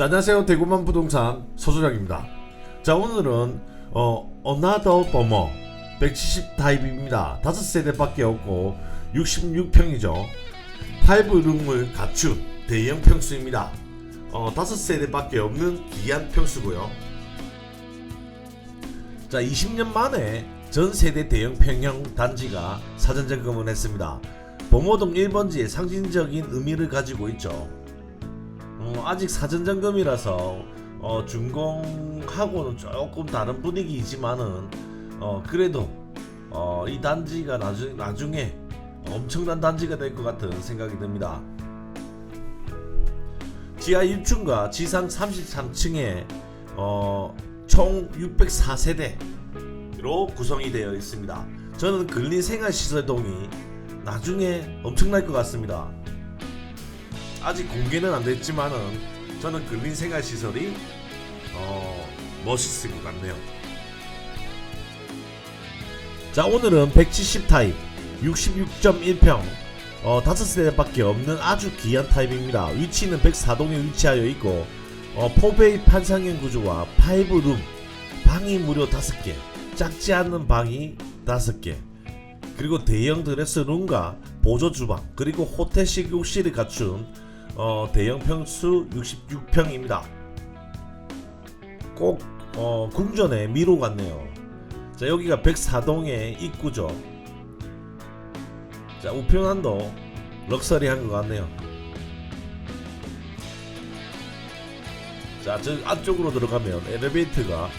자, 안녕하세요. 대구만 부동산 서소장입니다. 자, 오늘은 어, 어나더 버머 170 타입입니다. 5세대 밖에 없고 66평이죠. 5룸을 갖춘 대형 평수입니다. 어, 5세대 밖에 없는 기한 평수고요. 자, 20년 만에 전 세대 대형 평형 단지가 사전 점검을 했습니다. 범호동 1번지의 상징적인 의미를 가지고 있죠. 어, 아직 사전 점검이라서 어, 준공하고는 조금 다른 분위기이지만은 어, 그래도 어, 이 단지가 나중, 나중에 엄청난 단지가 될 것 같은 생각이 듭니다. 지하 1층과 지상 33층에 어, 총 604세대로 구성이 되어 있습니다. 저는 근린 생활시설동이 나중에 엄청날 것 같습니다. 아직 공개는 안 됐지만은 저는 근린 생활 시설이 어 멋있을 것 같네요. 자 오늘은 170 타입 66.1평 어 5세대밖에 없는 아주 귀한 타입입니다. 위치는 104동에 위치하여 있고 어, 포베이 판상형 구조와 5룸 방이 무려 5개 작지 않는 방이 5개 그리고 대형 드레스룸과 보조 주방 그리고 호텔식 욕실을 갖춘 어, 대형 평수 66평입니다. 꼭 어, 궁전에 미로 같네요. 자 여기가 104동의 입구죠. 자 우편함도 럭셔리한 것 같네요. 자 저 안쪽으로 들어가면 엘리베이터가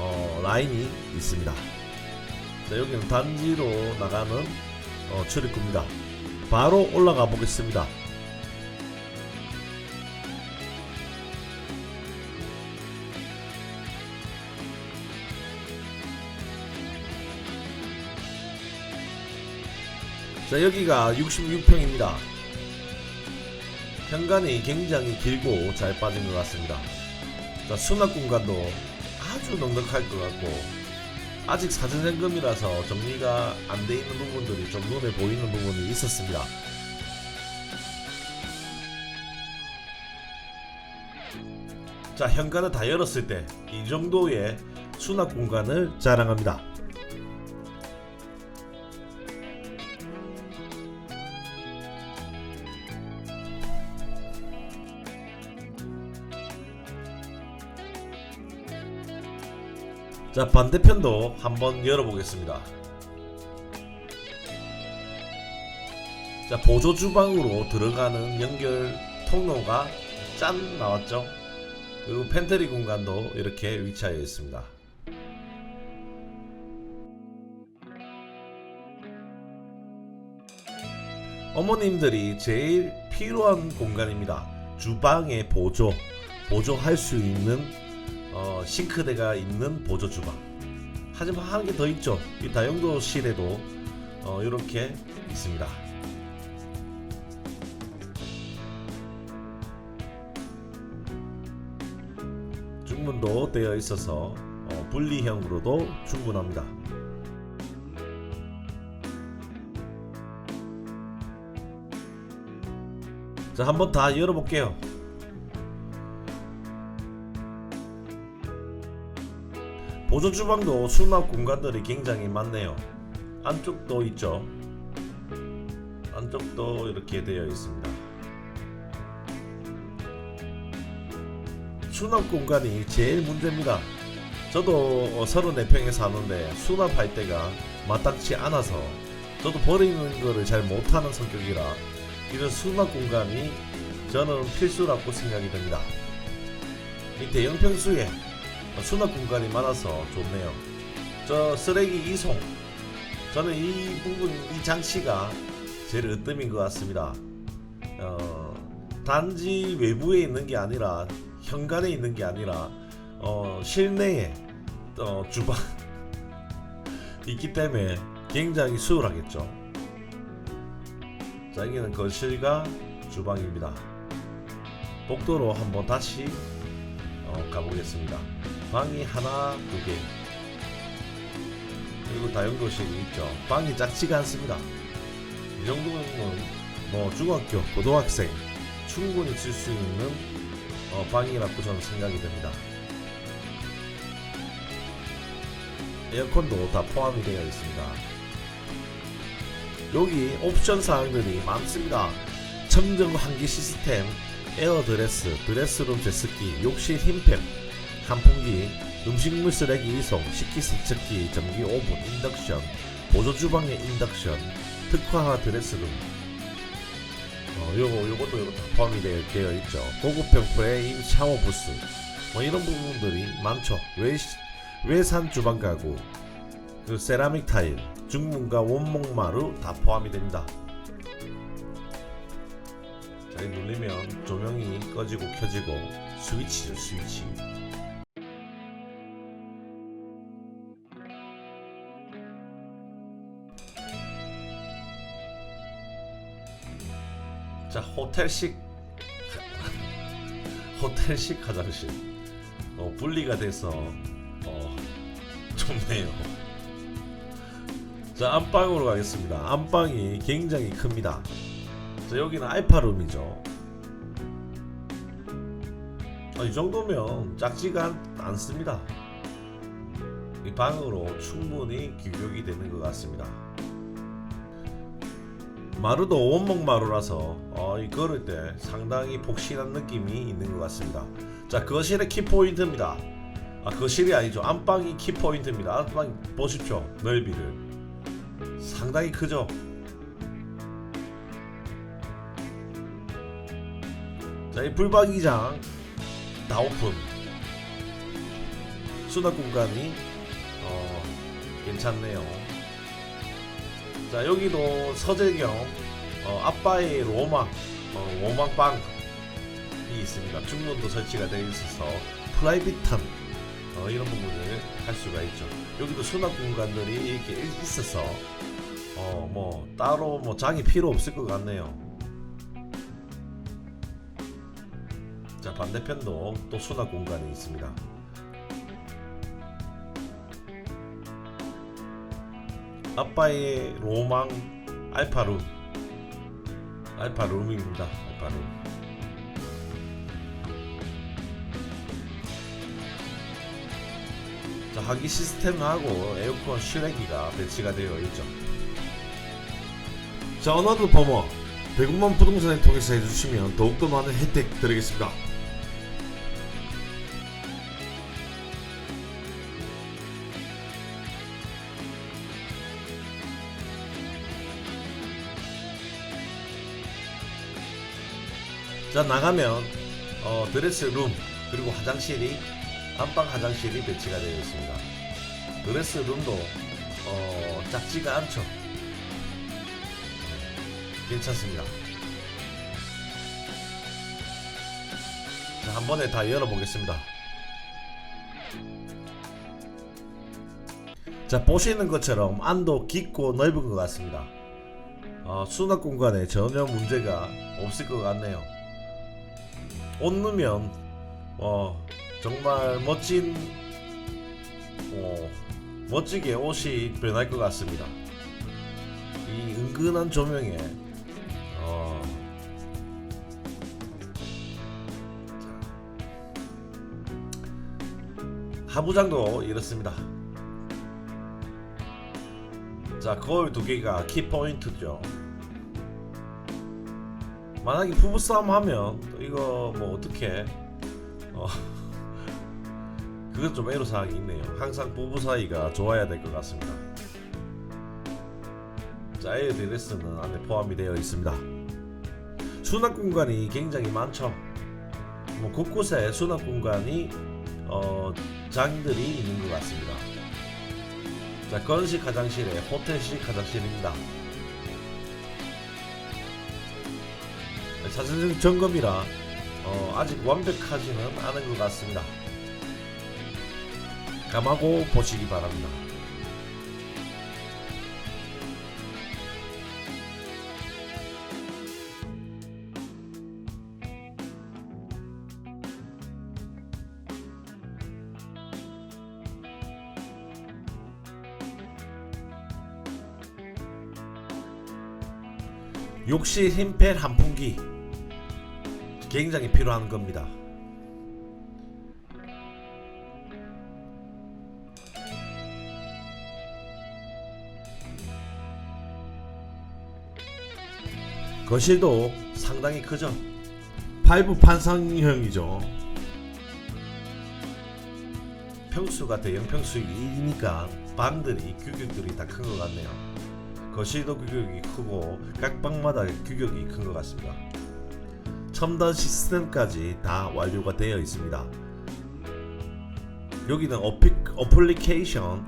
어, 라인이 있습니다. 자 여기는 단지로 나가는 어, 출입구입니다. 바로 올라가 보겠습니다. 자 여기가 66평입니다. 현관이 굉장히 길고 잘 빠진 것 같습니다. 자 수납 공간도 아주 넉넉할 것 같고 아직 사전 점검이라서 정리가 안 돼 있는 부분들이 좀 눈에 보이는 부분이 있었습니다. 자 현관을 다 열었을 때 이 정도의 수납 공간을 자랑합니다. 자 반대편도 한번 열어보겠습니다. 자 보조 주방으로 들어가는 연결 통로가 짠 나왔죠. 그리고 팬트리 공간도 이렇게 위치하여 있습니다. 어머님들이 제일 필요한 공간입니다. 주방의 보조, 보조할 수 있는 어, 싱크대가 있는 보조 주방. 하지만 한개더 있죠. 이 다용도실에도 어, 이렇게 있습니다. 중문도 되어 있어서 어, 분리형으로도 충분합니다. 자, 한번 다 열어볼게요. 보조 주방도 수납 공간들이 굉장히 많네요. 안쪽도 있죠. 안쪽도 이렇게 되어 있습니다. 수납 공간이 제일 문제입니다. 저도 34평에 사는데 수납할 때가 마땅치 않아서 저도 버리는 거를 잘 못하는 성격이라 이런 수납 공간이 저는 필수라고 생각이 됩니다. 이 대형 평수에 수납 공간이 많아서 좋네요. 저 쓰레기 이송 저는 이 부분 이 장치가 제일 으뜸인 것 같습니다. 어, 단지 외부에 있는 게 아니라 현관에 있는 게 아니라 어, 실내에 어, 주방 있기 때문에 굉장히 수월하겠죠. 자 여기는 거실과 주방입니다. 복도로 한번 다시 어, 가보겠습니다. 방이 하나, 두 개. 그리고 다용도실이 있죠. 방이 작지가 않습니다. 이 정도면 뭐 중학교, 고등학생 충분히 쓸 수 있는 어, 방이라고 저는 생각이 됩니다. 에어컨도 다 포함이 되어 있습니다. 여기 옵션 사항들이 많습니다. 청정 환기 시스템, 에어 드레스, 드레스룸 제습기, 욕실 흰팩, 환풍기, 음식물 쓰레기 이송, 식기 세척기, 전기 오븐, 인덕션, 보조 주방의 인덕션, 특화화 드레스룸. 어, 요거 요것도 다 포함이 되어, 되어 있죠. 고급형 프레임 샤워 부스, 뭐 이런 부분들이 많죠. 외 외산 주방 가구, 그 세라믹 타일, 중문과 원목마루 다 포함이 됩니다. 자, 이 눌리면 조명이 꺼지고 켜지고 스위치죠 스위치. 호텔식 호텔식 화장실 어, 분리가 돼서 어, 좋네요. 자 안방으로 가겠습니다. 안방이 굉장히 큽니다. 자 여기는 알파룸이죠. 아, 이 정도면 작지가 않, 않습니다. 이 방으로 충분히 규격이 되는 것 같습니다. 마루도 원목 마루라서 어, 이 걸을 때 상당히 폭신한 느낌이 있는 것 같습니다. 자 거실의 키 포인트입니다. 아 거실이 아니죠. 안방이 키 포인트입니다. 안방 보십시오. 넓이를 상당히 크죠. 자, 이 불박이장 다 오픈. 수납 공간이 어, 괜찮네요. 자, 여기도 서재경 어, 아빠의 로망 어, 로망방이 있습니다. 중문도 설치가 되어 있어서 프라이빗한 어, 이런 부분을 할 수가 있죠. 여기도 수납 공간들이 이렇게 있어서 어, 뭐 따로 뭐 장이 필요 없을 것 같네요. 자 반대편도 또 수납 공간이 있습니다. 아빠의 로망 알파룸 알파룸입니다. 알파룸. 자 하기 시스템하고 에어컨 실외기가 배치가 되어 있죠. 자 어나더 버머 100만 부동산을 통해서 해주시면 더욱더 많은 혜택 드리겠습니다. 자 나가면 어, 드레스룸 그리고 화장실이 안방 화장실이 배치가 되어 있습니다. 드레스룸도 어, 작지가 않죠. 괜찮습니다. 자, 한 번에 다 열어보겠습니다. 자, 보시는 것처럼 안도 깊고 넓은 것 같습니다. 어, 수납 공간에 전혀 문제가 없을 것 같네요. 옷 넣으면 어, 정말 멋진 어, 멋지게 옷이 변할 것 같습니다. 이 은근한 조명에 어, 자, 하부장도 이렇습니다. 자 거울 두 개가 키 포인트죠. 만약에 부부싸움 하면 이거 뭐 어떻게 어, 그건 좀 애로사항이 있네요. 항상 부부 사이가 좋아야 될 것 같습니다. 자, 에어 드레스는 안에 포함이 되어 있습니다. 수납 공간이 굉장히 많죠. 뭐 곳곳에 수납 공간이 어, 장들이 있는 것 같습니다. 자, 건식 화장실에 호텔식 화장실입니다. 네, 사전 점검이라 어, 아직 완벽하지는 않은 것 같습니다. 감하고 보시기 바랍니다. 욕실 흰펠 한 풍기 굉장히 필요한 겁니다. 거실도 상당히 크죠. 5부 판상형이죠. 평수가 대형평수이니까 방들이 규격들이 다 큰 것 같네요. 거실도 규격이 크고 각 방마다 규격이 큰 것 같습니다. 첨단 시스템까지 다 완료가 되어 있습니다. 여기는 어피, 어플리케이션으로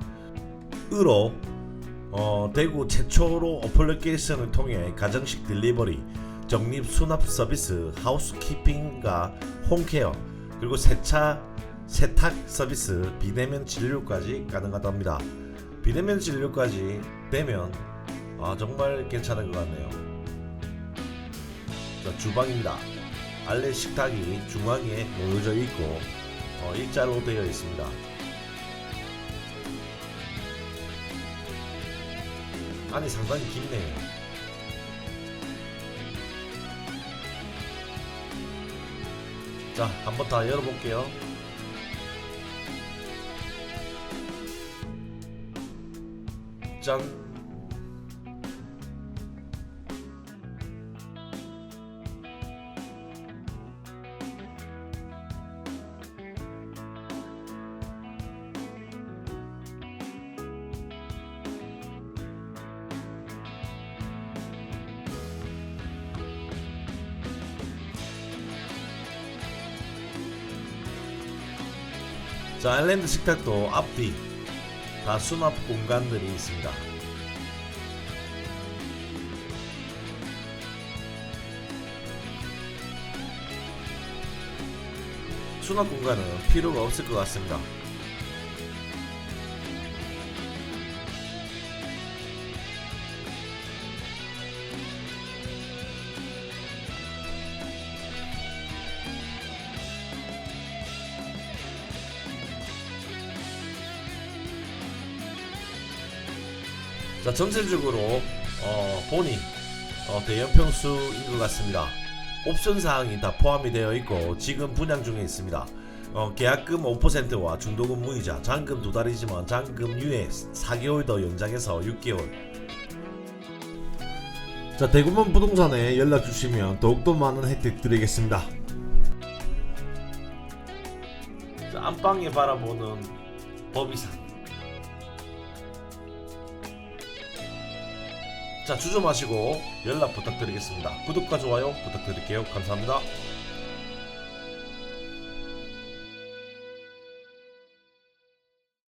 어, 대구 최초로 어플리케이션을 통해 가정식 딜리버리, 적립 수납 서비스, 하우스키핑과 홈케어, 그리고 세차 세탁 서비스, 비대면 진료까지 가능하답니다. 비대면 진료까지 되면 아, 정말 괜찮은 것 같네요. 자, 주방입니다. 알레 식탁이 중앙에 놓여져 있고 어, 일자로 되어 있습니다. 안이 상당히 깊네요. 자, 한번 다 열어볼게요. 짠. 자, 아일랜드 식탁도 앞뒤 다 수납 공간들이 있습니다. 수납 공간은 필요가 없을 것 같습니다. 자 전체적으로 어, 보니 어, 대형 평수인 것 같습니다. 옵션 사항이 다 포함이 되어 있고 지금 분양 중에 있습니다. 어, 계약금 5%와 중도금 무이자, 잔금 두 달이지만 잔금 유예 4개월 더 연장해서 6개월. 자 대구만 부동산에 연락 주시면 더욱더 많은 혜택 드리겠습니다. 자, 안방에 바라보는 법이산. 자 주저 마시고 연락 부탁드리겠습니다. 구독과 좋아요 부탁드릴게요. 감사합니다.